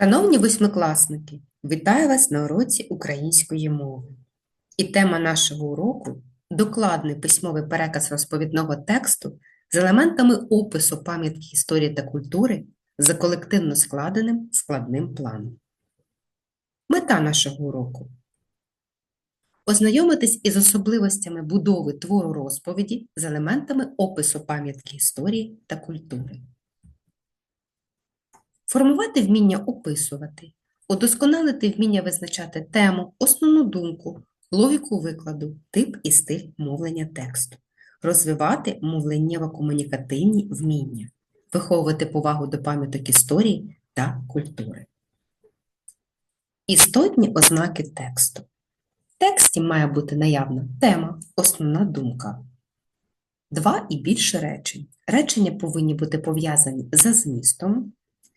Шановні восьмикласники, вітаю вас на уроці української мови. І тема нашого уроку докладний письмовий переказ розповідного тексту з елементами опису пам'ятки історії та культури за колективно складеним складним планом. Мета нашого уроку ознайомитись із особливостями будови твору розповіді з елементами опису пам'ятки історії та культури. Формувати вміння описувати, удосконалити вміння визначати тему, основну думку, логіку викладу, тип і стиль мовлення тексту, розвивати мовленнєво-комунікативні вміння, виховувати повагу до пам'яток історії та культури. Істотні ознаки тексту. В тексті має бути наявна тема, основна думка. Два і більше речень. Речення повинні бути пов'язані за змістом,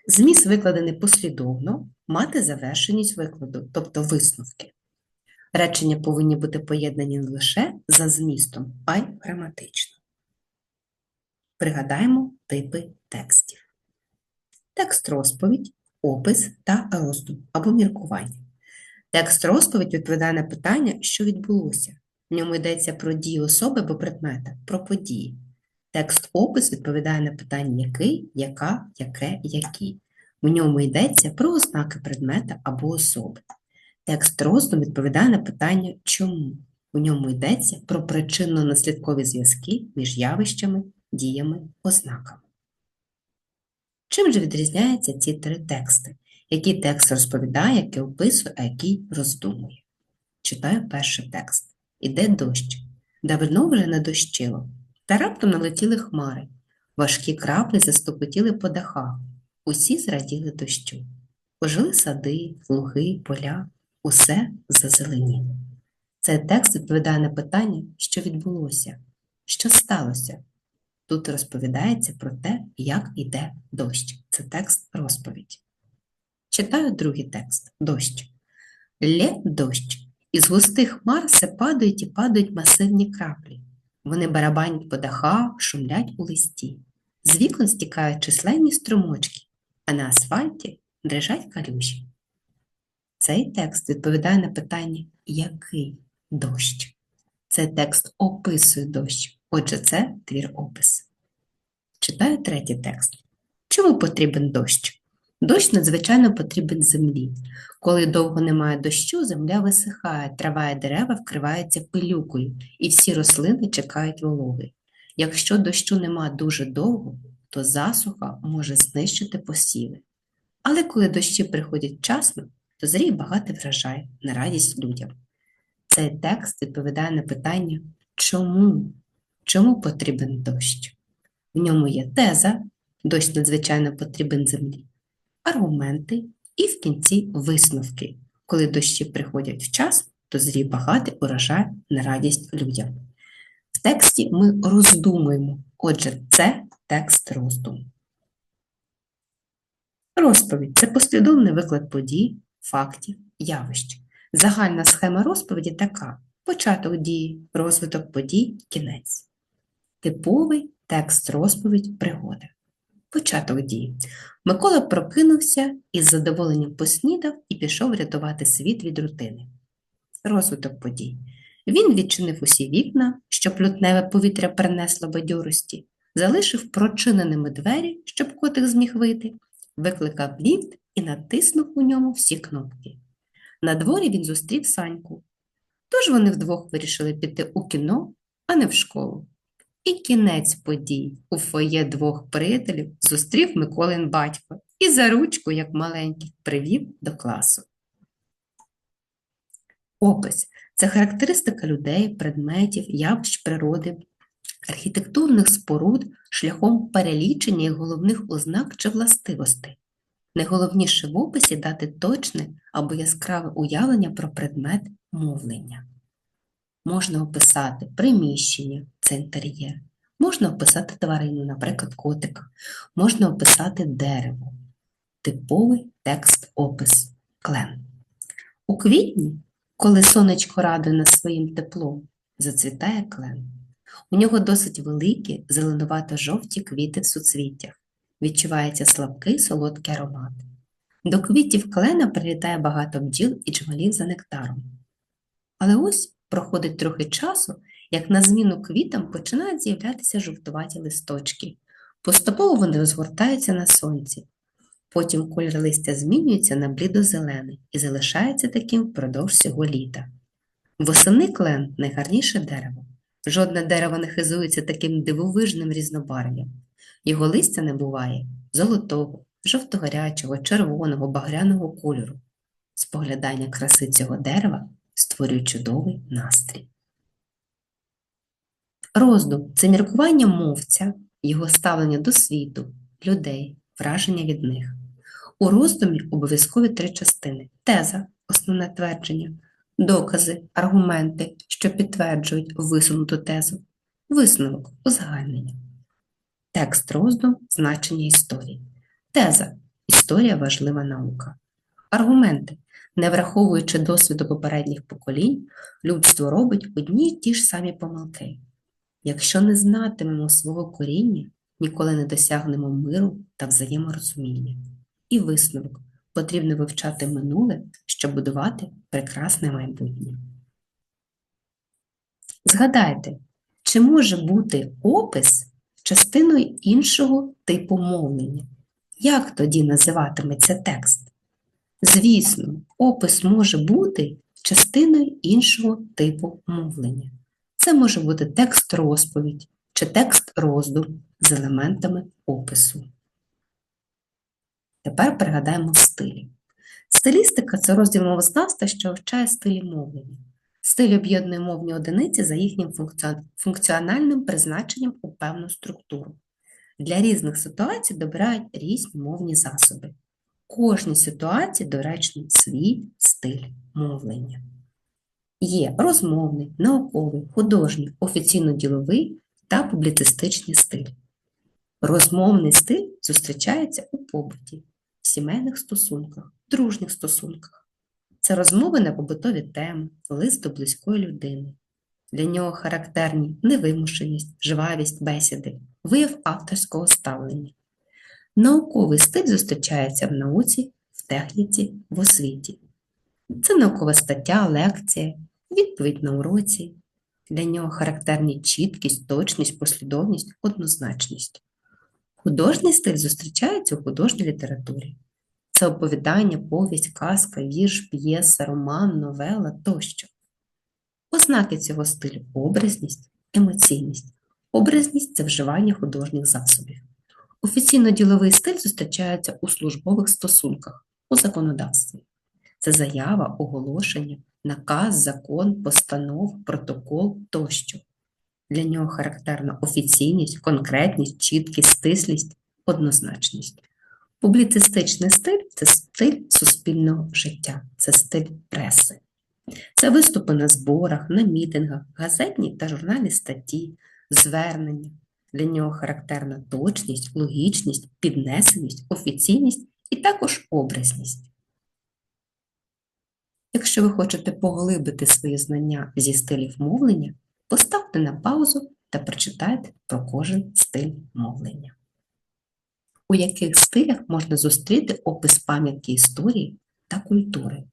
Зміст викладений послідовно, мати завершеність викладу, тобто висновки. Речення повинні бути поєднані не лише за змістом, а й граматично. Пригадаємо типи текстів. Текст розповідь, опис та роздум або міркування. Текст розповідь відповідає на питання, що відбулося. В ньому йдеться про дії особи або предмета, про події. Текст опис відповідає на питання який, яка, яке, які. В ньому йдеться про ознаки предмета або особи. Текст роздум відповідає на питання чому. У ньому йдеться про причинно-наслідкові зв'язки між явищами, діями, ознаками. Чим же відрізняються ці три тексти? Який текст розповідає, який описує, а який роздумує? Читаю перший текст. Іде дощ. Давно вже не дощило. Та раптом налетіли хмари. Важкі краплі заступотіли по дахах. Усі зраділи дощу. Ожили сади, луги, поля, усе зазеленіло. Цей текст відповідає на питання, що відбулося, що сталося. Тут розповідається про те, як іде дощ. Це текст розповідь. Читаю другий текст дощ. Лє дощ. Із густих хмар все падають і падають масивні краплі. Вони барабанять по дахах, шумлять у листі. З вікон стікають численні струмочки, а на асфальті дрижать калюжі. Цей текст відповідає на питання який дощ? Цей текст описує дощ, отже, це твір опис. Читаю третій текст. Чому потрібен дощ? Дощ надзвичайно потрібен землі. Коли довго немає дощу, земля висихає, трава і дерева вкриваються пилюкою, і всі рослини чекають вологи. Якщо дощу нема дуже довго, то засуха може знищити посіви. Але коли дощі приходять вчасно, то зріє багатий врожай на радість людям. Цей текст відповідає на питання чому? Чому потрібен дощ? В ньому є теза, дощ надзвичайно потрібен землі, аргументи і в кінці висновки. Коли дощі приходять вчасно, то зріє багатий урожай на радість людям. В тексті ми роздумуємо, отже, це текст роздуму. Розповідь це послідовний виклад подій, фактів, явищ. Загальна схема розповіді така: початок дії, розвиток подій, кінець. Типовий текст розповідь пригоди. Початок дії. Микола прокинувся із задоволенням поснідав і пішов рятувати світ від рутини. Розвиток подій. Він відчинив усі вікна, щоб лютневе повітря принесло бадьорості, залишив прочиненими двері, щоб котик зміг вийти, викликав ліфт і натиснув у ньому всі кнопки. На дворі він зустрів Саньку. Тож вони вдвох вирішили піти у кіно, а не в школу. І кінець подій у фоє двох приятелів зустрів Миколин батько і за ручку, як маленький, привів до класу. Опис це характеристика людей, предметів, явищ природи, архітектурних споруд шляхом перелічення їх головних ознак чи властивостей. Найголовніше в описі дати точне або яскраве уявлення про предмет мовлення. Можна описати приміщення, це інтер'єр, можна описати тварину, наприклад, котика, можна описати дерево, типовий текст опис клен. У квітні, коли сонечко радує нас своїм теплом, зацвітає клен. У нього досить великі зеленувато-жовті квіти в суцвіттях. Відчувається слабкий солодкий аромат. До квітів клена прилітає багато бджіл і джмелів за нектаром. Але ось проходить трохи часу, як на зміну квітам починають з'являтися жовтуваті листочки. Поступово вони розгортаються на сонці. Потім колір листя змінюється на блідо-зелений і залишається таким впродовж всього літа. Восени клен найгарніше дерево. Жодне дерево не хизується таким дивовижним різнобарв'ям. Його листя не буває золотого, жовто-гарячого, червоного, багряного кольору. Споглядання краси цього дерева створює чудовий настрій. Роздум це міркування мовця, його ставлення до світу, людей, враження від них. У роздумі обов'язкові три частини: теза, основне твердження, докази, аргументи, що підтверджують висунуту тезу, висновок, узагальнення. Текст роздум значення історії. Теза історія важлива наука. Аргументи. Не враховуючи досвіду попередніх поколінь, людство робить одні й ті ж самі помилки. Якщо не знатимемо свого коріння, ніколи не досягнемо миру та взаєморозуміння. І висновок потрібно вивчати минуле, щоб будувати прекрасне майбутнє. Згадайте, чи може бути опис частиною іншого типу мовлення? Як тоді називатиметься текст? Звісно, опис може бути частиною іншого типу мовлення. Це може бути текст розповідь чи текст роздум з елементами опису. Тепер пригадаємо стилі. Стилістика це розділ мовознавства, що вивчає стилі мовлення. Стиль об'єднує мовні одиниці за їхнім функціональним призначенням у певну структуру. Для різних ситуацій добирають різні мовні засоби. Кожній ситуації доречний свій стиль мовлення. Є розмовний, науковий, художній, офіційно-діловий та публіцистичний стиль. Розмовний стиль зустрічається у побуті, сімейних стосунках, дружніх стосунках. Це розмови на побутові теми, лист до близької людини. Для нього характерні невимушеність, жвавість бесіди, вияв авторського ставлення. Науковий стиль зустрічається в науці, в техніці, в освіті. Це наукова стаття, лекція, відповідь на уроці. Для нього характерні чіткість, точність, послідовність, однозначність. Художній стиль зустрічається у художній літературі. Це оповідання, повість, казка, вірш, п'єса, роман, новела тощо. Ознаки цього стилю образність, емоційність. Образність це вживання художніх засобів. Офіційно-діловий стиль зустрічається у службових стосунках, у законодавстві. Це заява, оголошення, наказ, закон, постанов, протокол тощо. Для нього характерна офіційність, конкретність, чіткість, стислість, однозначність. Публіцистичний стиль це стиль суспільного життя, це стиль преси. Це виступи на зборах, на мітингах, газетні та журнальні статті, звернення. Для нього характерна точність, логічність, піднесеність, офіційність і також образність. Якщо ви хочете поглибити свої знання зі стилів мовлення, поставте на паузу та прочитайте про кожен стиль мовлення. У яких стилях можна зустріти опис пам'ятки історії та культури?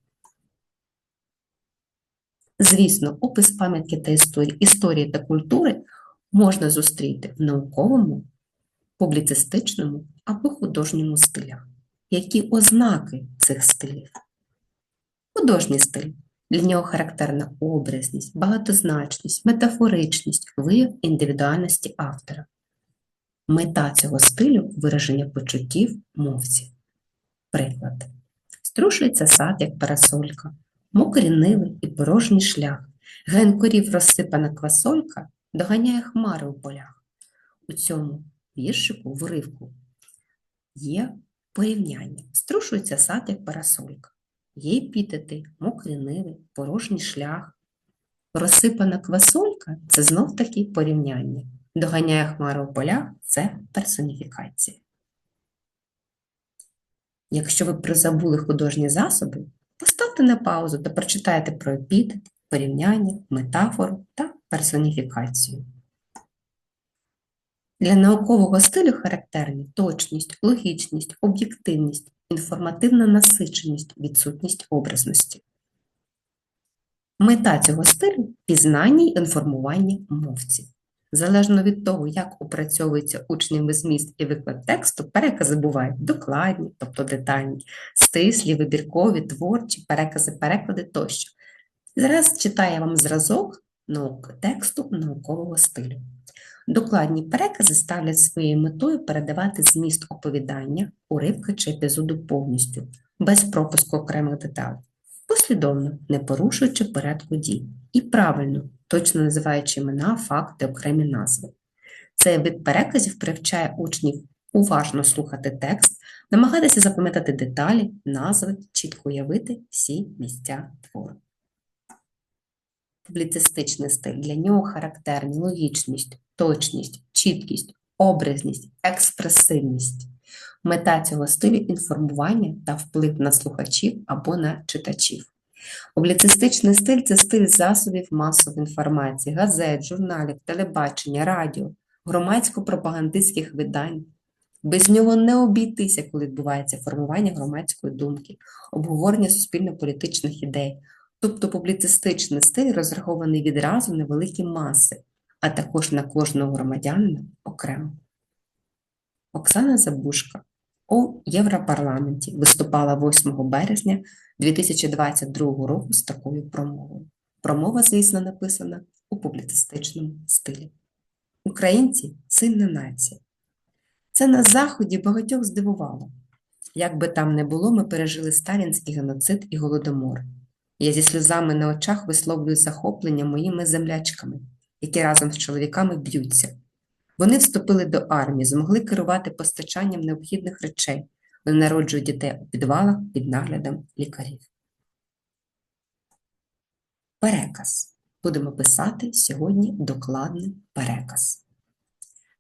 Звісно, опис пам'ятки та історії, історії та культури можна зустріти в науковому, публіцистичному або художньому стилях. Які ознаки цих стилів? Художній стиль. Для нього характерна образність, багатозначність, метафоричність, вияв індивідуальності автора. Мета цього стилю вираження почуттів мовці. Приклад. Струшується сад, як парасолька, мокрі ниви і порожній шлях. Ген корів розсипана квасолька доганяє хмари у полях. У цьому віршику, в уривку, є порівняння. Струшується сад, як парасолька. Є епітети, мокрі ниви, порожній шлях. Розсипана квасолька це знов таки порівняння. Доганяє хмару у полях це персоніфікація. Якщо ви призабули художні засоби, поставте на паузу та прочитайте про епітет, порівняння, метафору та персоніфікацію. Для наукового стилю характерні точність, логічність, об'єктивність, інформативна насиченість, відсутність образності. Мета цього стилю пізнання й інформування мовців. Залежно від того, як опрацьовується учнями зміст і виклад тексту, перекази бувають докладні, тобто детальні, стислі, вибіркові, творчі, перекази, переклади тощо. Зараз читаю вам зразок наук тексту наукового стилю. Докладні перекази ставлять своєю метою передавати зміст оповідання, уривки чи епізоду повністю, без пропуску окремих деталей, послідовно, не порушуючи порядку дій, і правильно, точно називаючи імена, факти, окремі назви. Цей вид переказів привчає учнів уважно слухати текст, намагатися запам'ятати деталі, назви, чітко уявити всі місця твору. Публіцистичний стиль для нього характерні логічність, точність, чіткість, образність, експресивність. Мета цього стилю інформування та вплив на слухачів або на читачів. Публіцистичний стиль це стиль засобів масової інформації, газет, журналів, телебачення, радіо, громадсько-пропагандистських видань. Без нього не обійтися, коли відбувається формування громадської думки, обговорення суспільно-політичних ідей. Тобто публіцистичний стиль розрахований відразу на великі маси, а також на кожного громадянина окремо. Оксана Забушка у Європарламенті виступала 8 березня 2022 року з такою промовою. Промова, звісно, написана у публіцистичному стилі. Українці сильна нація. Це на Заході багатьох здивувало. Як би там не було, ми пережили сталінський геноцид і голодомор. Я зі сльозами на очах висловлюю захоплення моїми землячками, які разом з чоловіками б'ються. Вони вступили до армії, змогли керувати постачанням необхідних речей, вони народжують дітей у підвалах під наглядом лікарів. Переказ. Будемо писати сьогодні докладний переказ.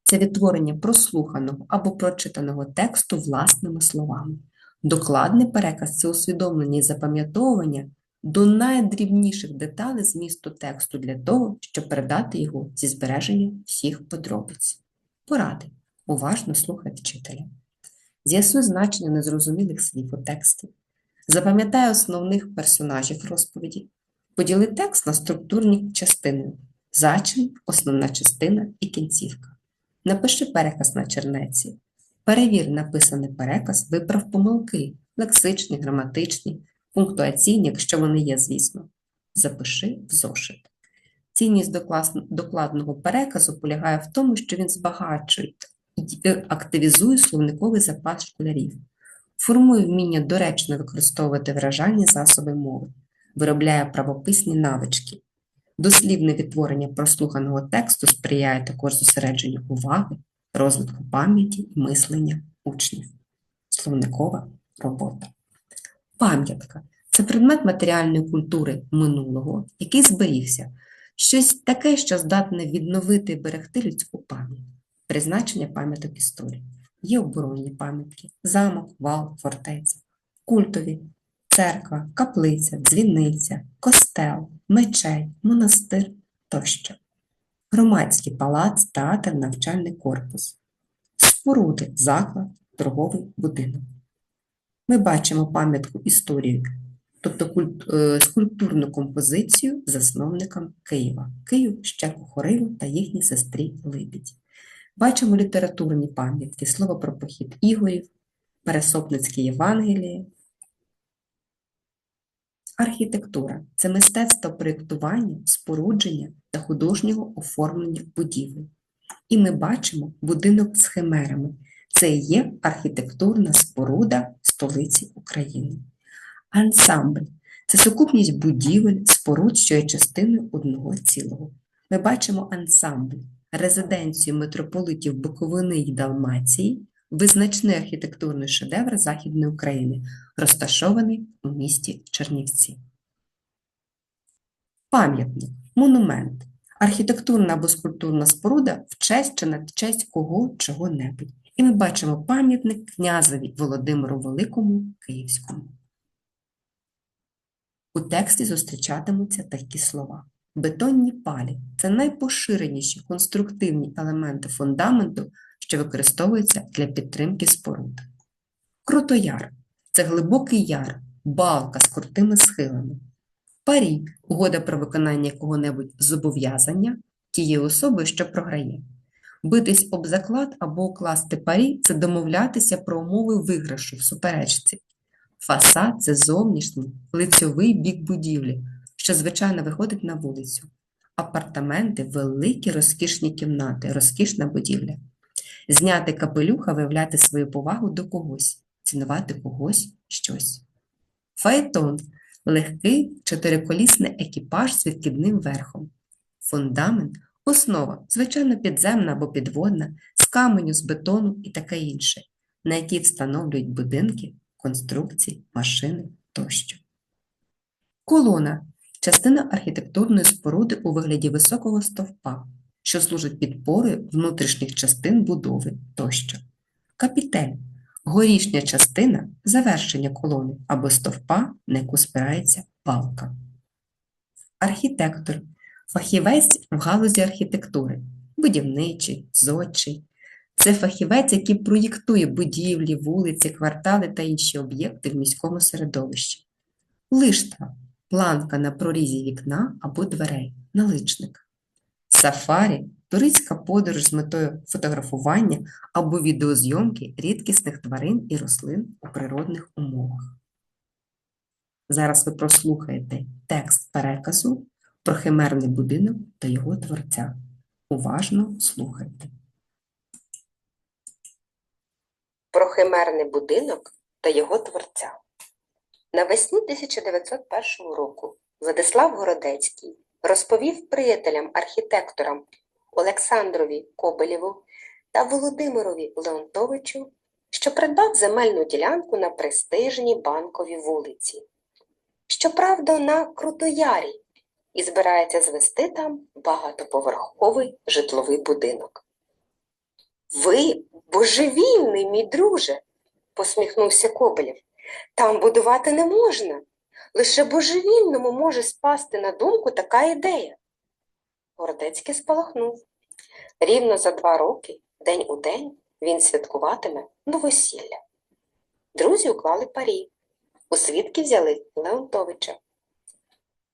Це відтворення прослуханого або прочитаного тексту власними словами. Докладний переказ це усвідомлення і запам'ятовування до найдрібніших деталей змісту тексту для того, щоб передати його зі збереженням всіх подробиць. Поради. Уважно слухай вчителя. З'ясуй значення незрозумілих слів у тексті. Запам'ятай основних персонажів розповіді. Поділи текст на структурні частини. Зачин, основна частина і кінцівка. Напиши переказ на чернеці. Перевір написаний переказ, виправ помилки, лексичні, граматичні, пунктуаційні, якщо вони є, звісно. Запиши в зошит. Цінність докладного переказу полягає в тому, що він збагачує і активізує словниковий запас школярів, формує вміння доречно використовувати вражальні засоби мови, виробляє правописні навички. Дослівне відтворення прослуханого тексту сприяє також зосередженню уваги, розвитку пам'яті і мислення учнів. Словникова робота. Пам'ятка. Це предмет матеріальної культури минулого, який зберігся, щось таке, що здатне відновити і берегти людську пам'ять, призначення пам'яток історії. Є оборонні пам'ятки, замок, вал, фортеця, культові, церква, каплиця, дзвіниця, костел, мечеть, монастир тощо. Громадський палац, театр, навчальний корпус, споруди, заклад, торговий будинок. Ми бачимо пам'ятку історії, тобто скульптурну композицію засновникам Києва, Київ, Щеку Хориву та їхній сестрі Либідь. Бачимо літературні пам'ятки, слово про похід Ігорів, Пересопницькі Євангелії. Архітектура це мистецтво проєктування, спорудження та художнього оформлення будівель. І ми бачимо будинок з химерами. Це є архітектурна споруда столиці України. Ансамбль це сукупність будівель, споруд, що є частиною одного цілого. Ми бачимо ансамбль, резиденцію митрополитів Буковини й Далмації, визначний архітектурний шедевр Західної України, розташований у місті Чернівці. Пам'ятник, монумент, архітектурна або скульптурна споруда в честь чи на честь кого чого-небудь. І ми бачимо пам'ятник князеві Володимиру Великому Київському. У тексті зустрічатимуться такі слова. Бетонні палі це найпоширеніші конструктивні елементи фундаменту, що використовуються для підтримки споруд. Крутояр це глибокий яр, балка з крутими схилами. Парі угода про виконання якого-небудь зобов'язання тієї особи, що програє. Битись об заклад або укласти парі це домовлятися про умови виграшу в суперечці. Фасад це зовнішній, лицьовий бік будівлі, що звичайно виходить на вулицю. Апартаменти великі розкішні кімнати, розкішна будівля. Зняти капелюха, виявляти свою повагу до когось, цінувати когось щось. Фаетон легкий чотириколісний екіпаж з відкидним верхом. Фундамент основа, звичайно, підземна або підводна, з каменю, з бетону і таке інше, на якій встановлюють будинки, конструкції, машини тощо. Колона частина архітектурної споруди у вигляді високого стовпа, що служить підпорою внутрішніх частин будови тощо. Капітель горішня частина завершення колони або стовпа, на яку спирається балка. Архітектор фахівець в галузі архітектури, будівничий, зодчий. Це фахівець, який проєктує будівлі, вулиці, квартали та інші об'єкти в міському середовищі. Лиштва планка на прорізі вікна або дверей, наличник. Сафарі туристська подорож з метою фотографування або відеозйомки рідкісних тварин і рослин у природних умовах. Зараз ви прослухаєте текст переказу про химерний будинок та його творця. Уважно слухайте. Про химерний будинок та його творця. Навесні 1901 року Владислав Городецький розповів приятелям-архітекторам Олександрові Кобелєву та Володимирові Леонтовичу, що придбав земельну ділянку на престижній банковій вулиці. Щоправда, на Крутоярі і збирається звести там багатоповерховий житловий будинок. Ви божевільний, мій друже, посміхнувся Кобелєв. Там будувати не можна. Лише божевільному може спасти на думку така ідея. Гордецький спалахнув. Рівно за два роки, день у день, він святкуватиме новосілля. Друзі уклали парі. У свідки взяли Леонтовича.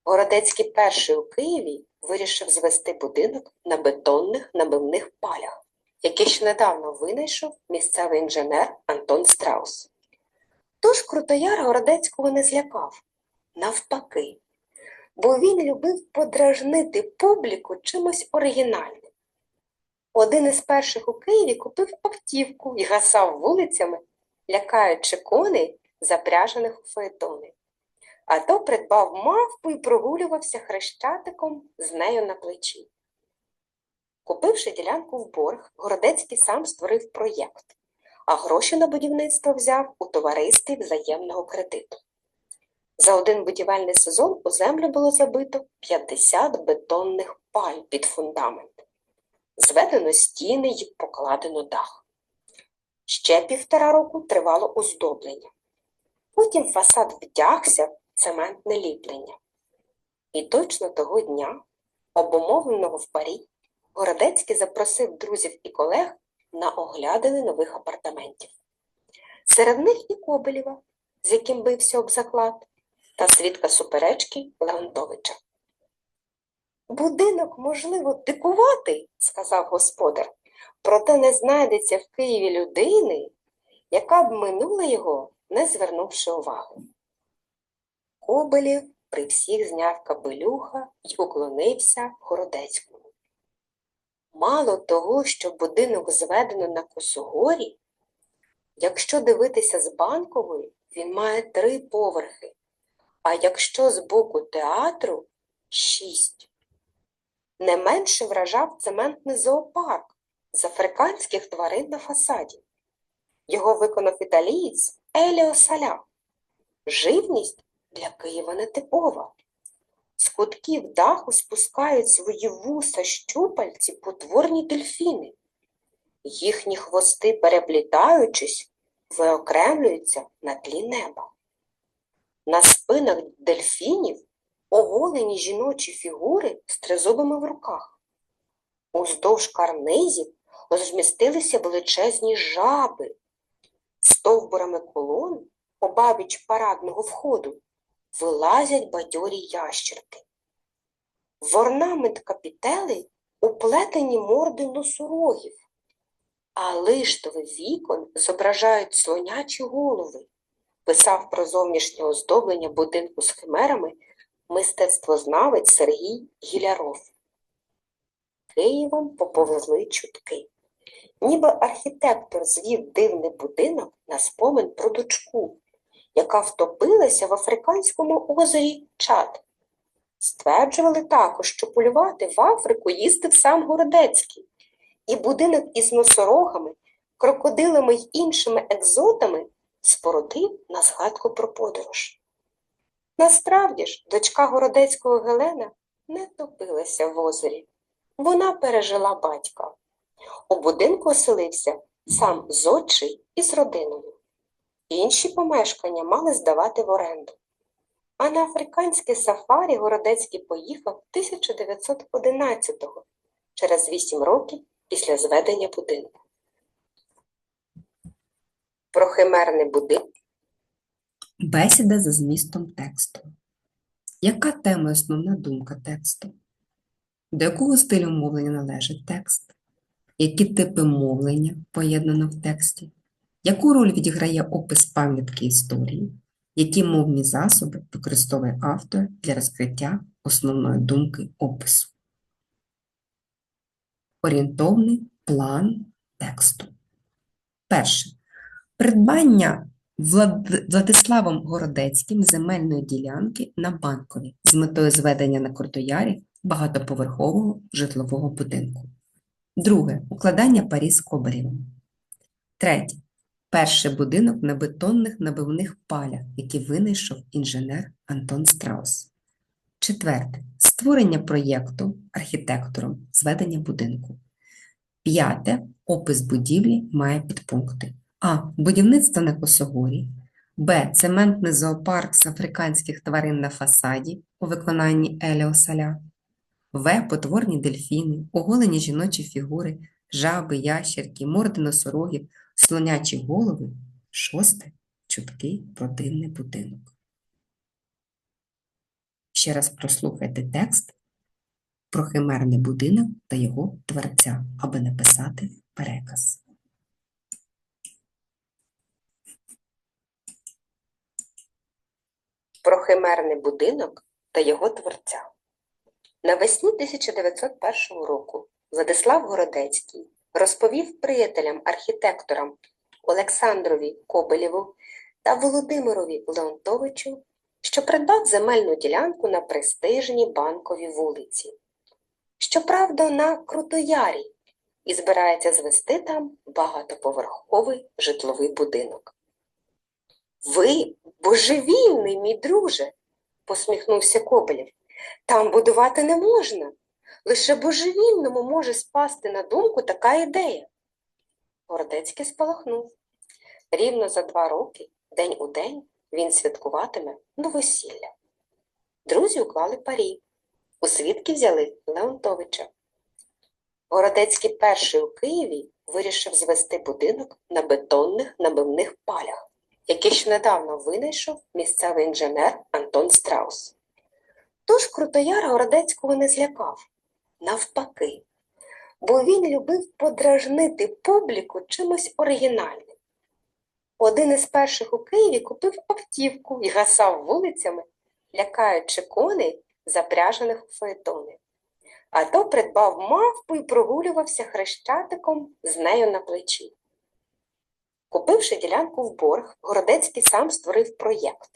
Городецький перший у Києві вирішив звести будинок на бетонних набивних палях, які ще недавно винайшов місцевий інженер Антон Страус. Тож Крутояр Городецького не злякав, навпаки, бо він любив подражнити публіку чимось оригінальним. Один із перших у Києві купив автівку і гасав вулицями, лякаючи коней, запряжених у фаетони. А то придбав мавпу і прогулювався хрещатиком з нею на плечі. Купивши ділянку в борг, Городецький сам створив проєкт, а гроші на будівництво взяв у товаристві взаємного кредиту. За один будівельний сезон у землю було забито 50 бетонних паль під фундамент. Зведено стіни й покладено дах. Ще півтора року тривало оздоблення. Потім фасад вдягся цементне ліплення. І точно того дня, обумовленого в парі, Городецький запросив друзів і колег на оглядини нових апартаментів. Серед них і Кобелєва, з яким бився об заклад, та свідка суперечки Леонтовича. Будинок, можливо, дикуватий, сказав господар, проте не знайдеться в Києві людини, яка б минула його, не звернувши уваги. Кобелєв при всіх зняв капелюха й уклонився Городецькому. Мало того, що будинок зведено на Косогорі, якщо дивитися з банкової, він має три поверхи, а якщо з боку театру шість. Не менше вражав цементний зоопарк з африканських тварин на фасаді. Його виконав італієць Еліо Саля. Живність для Києва нетипова. З кутків даху спускають свої вуса щупальці потворні дельфіни. Їхні хвости, переплітаючись, виокремлюються на тлі неба. На спинах дельфінів оголені жіночі фігури з тризубами в руках. Уздовж карнизів розмістилися величезні жаби, стовбурами колон обабіч парадного входу вилазять бадьорі ящерки. В орнамент капітели уплетені морди носорогів, а лиштові вікон зображають слонячі голови. Писав про зовнішнє оздоблення будинку з химерами мистецтвознавець Сергій Гіляров. Києвом поповзли чутки. Ніби архітектор звів дивний будинок на спомин про дочку, яка втопилася в африканському озері Чад. Стверджували також, що полювати в Африку їздив сам Городецький, і будинок із носорогами, крокодилами й іншими екзотами спорудив на згадку про подорож. Насправді ж, дочка Городецького Гелена не топилася в озері. Вона пережила батька. У будинку оселився сам зодчий із родиною. Інші помешкання мали здавати в оренду. А на африканське сафарі Городецький поїхав 1911-го, через 8 років після зведення будинку. Про химерний будинок Бесіда за змістом тексту. Яка тема основна думка тексту? До якого стилю мовлення належить текст? Які типи мовлення поєднано в тексті? Яку роль відіграє опис пам'ятки історії? Які мовні засоби використовує автор для розкриття основної думки опису? Орієнтовний план тексту. Перше. Придбання Влад- Владиславом Городецьким земельної ділянки на Банкові з метою зведення на Крутоярі багатоповерхового житлового будинку. Друге. Укладання парі з Кобарєвим. Третє. Перший будинок на бетонних набивних палях, які винайшов інженер Антон Страус. Четверте. Створення проєкту архітектором зведення будинку. П'яте. Опис будівлі має підпункти. А. Будівництво на косогорі. Б. Цементний зоопарк з африканських тварин на фасаді у виконанні Еліо Саля. В. Потворні дельфіни, оголені жіночі фігури, жаби, ящерки, морди носорогів, слонячі голови. Шосте. Чутки про дивний будинок. Ще раз прослухайте текст про химерний будинок та його творця, аби написати переказ. про химерний будинок та його творця. Навесні 1901 року Владислав Городецький розповів приятелям-архітекторам Олександрові Кобелєву та Володимирові Леонтовичу, що придбав земельну ділянку на престижній банковій вулиці. Щоправда, на Крутоярі і збирається звести там багатоповерховий житловий будинок. Ви божевільний, мій друже, посміхнувся Кобелєв. Там будувати не можна. Лише божевільному може спасти на думку така ідея. Городецький спалахнув. Рівно за два роки, день у день, він святкуватиме новосілля. Друзі уклали парі. У свідки взяли Леонтовича. Городецький перший у Києві вирішив звести будинок на бетонних набивних палях, які ще недавно винайшов місцевий інженер Антон Страус. Тож Крутояр Городецького не злякав, навпаки, бо він любив подражнити публіку чимось оригінальним. Один із перших у Києві купив автівку і гасав вулицями, лякаючи коней, запряжених у фаетони. А то придбав мавпу і прогулювався хрещатиком з нею на плечі. Купивши ділянку в борг, Городецький сам створив проєкт,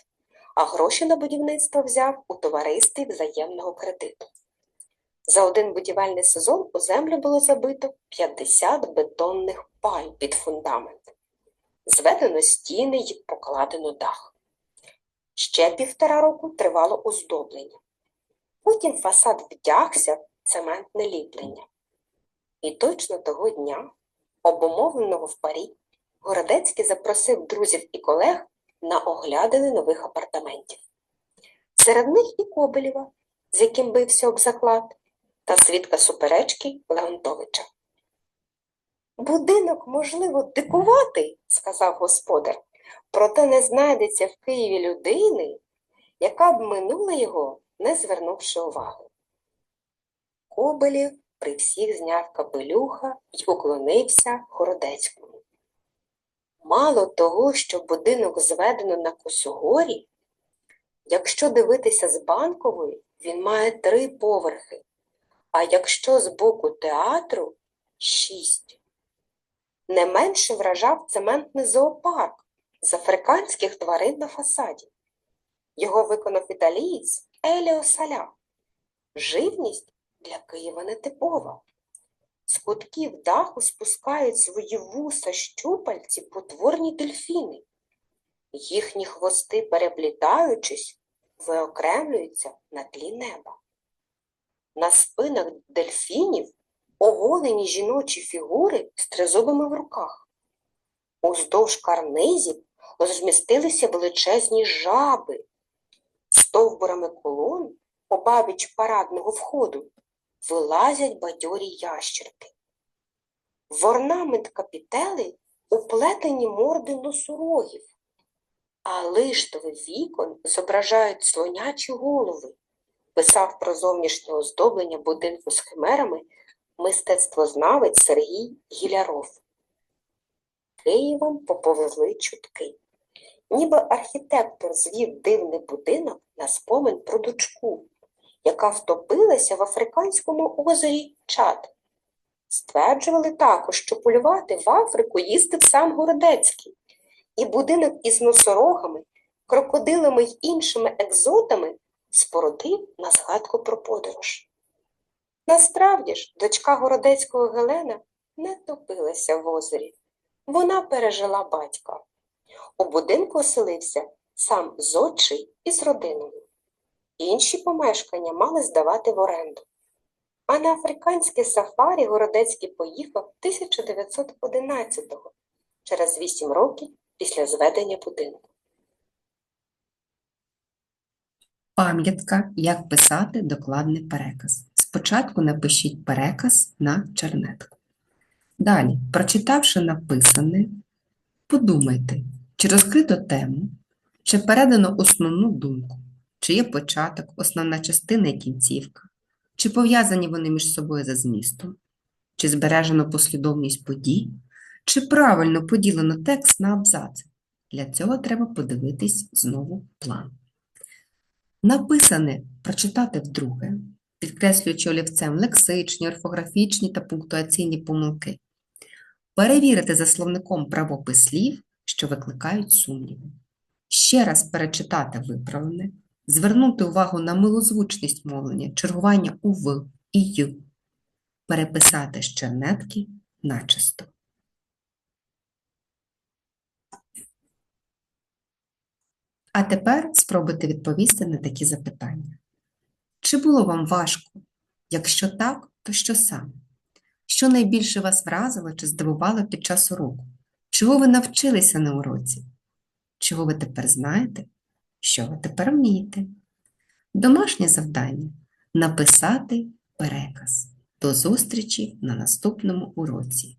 а гроші на будівництво взяв у товаристві взаємного кредиту. За один будівельний сезон у землю було забито 50 бетонних паль під фундамент. Зведено стіни й покладено дах. Ще півтора року тривало оздоблення. Потім фасад вдягся в цементне ліплення. І точно того дня, обумовленого в парі, Городецький запросив друзів і колег на оглядини нових апартаментів. Серед них і Кобелєва, з яким бився об заклад, та свідка суперечки Леонтовича. Будинок, можливо, дикуватий, сказав господар, Проте не знайдеться в Києві людини, яка б минула його, не звернувши уваги. Кобелєв при всіх зняв капелюха й уклонився Городецькому. Мало того, що будинок зведено на Косогорі, якщо дивитися з банкової, він має три поверхи, а якщо з боку театру шість. Не менше вражав цементний зоопарк з африканських тварин на фасаді. Його виконав італієць Еліо Саля. Живність для Києва нетипова. З кутків даху спускають свої вуса щупальці потворні дельфіни. Їхні хвости, переплітаючись, виокремлюються на тлі неба. На спинах дельфінів оголені жіночі фігури з тризубами в руках. Уздовж карнизів розмістилися величезні жаби. Стовбурами колон, обабіч парадного входу, вилазять бадьорі ящерки. В орнамент капітели уплетені морди носорогів, а лиштові вікон зображають слонячі голови. Писав про зовнішнє оздоблення будинку з химерами мистецтвознавець Сергій Гіляров. Києвом поповезли чутки. Ніби архітектор звів дивний будинок на спомин про дочку, яка втопилася в африканському озері Чад. Стверджували також, що полювати в Африку їздив сам Городецький, і будинок із носорогами, крокодилами й іншими екзотами спорудив на згадку про подорож. Насправді ж, дочка Городецького Гелена не топилася в озері. Вона пережила батька. У будинку оселився сам зодчий із родиною. Інші помешкання мали здавати в оренду. А на африканське сафарі Городецький поїхав 1911-го, через 8 років після зведення будинку. Пам'ятка, як писати докладний переказ. Спочатку напишіть переказ на чернетку. Далі, прочитавши написане, подумайте, чи розкрито тему, чи передано основну думку, чи є початок, основна частина і кінцівка, чи пов'язані вони між собою за змістом, чи збережено послідовність подій, чи правильно поділено текст на абзаци. Для цього треба подивитись знову план. Написане прочитати вдруге, підкреслюючи олівцем лексичні, орфографічні та пунктуаційні помилки. Перевірити за словником правопис слів, що викликають сумніви. Ще раз перечитати виправлене, звернути увагу на милозвучність мовлення, чергування у «в» і «й», переписати з чернетки начисто. А тепер спробуйте відповісти на такі запитання. Чи було вам важко? Якщо так, то що саме? Що найбільше вас вразило чи здивувало під час уроку? Чого ви навчилися на уроці? Чого ви тепер знаєте? Що ви тепер вмієте? Домашнє завдання написати переказ. До зустрічі на наступному уроці.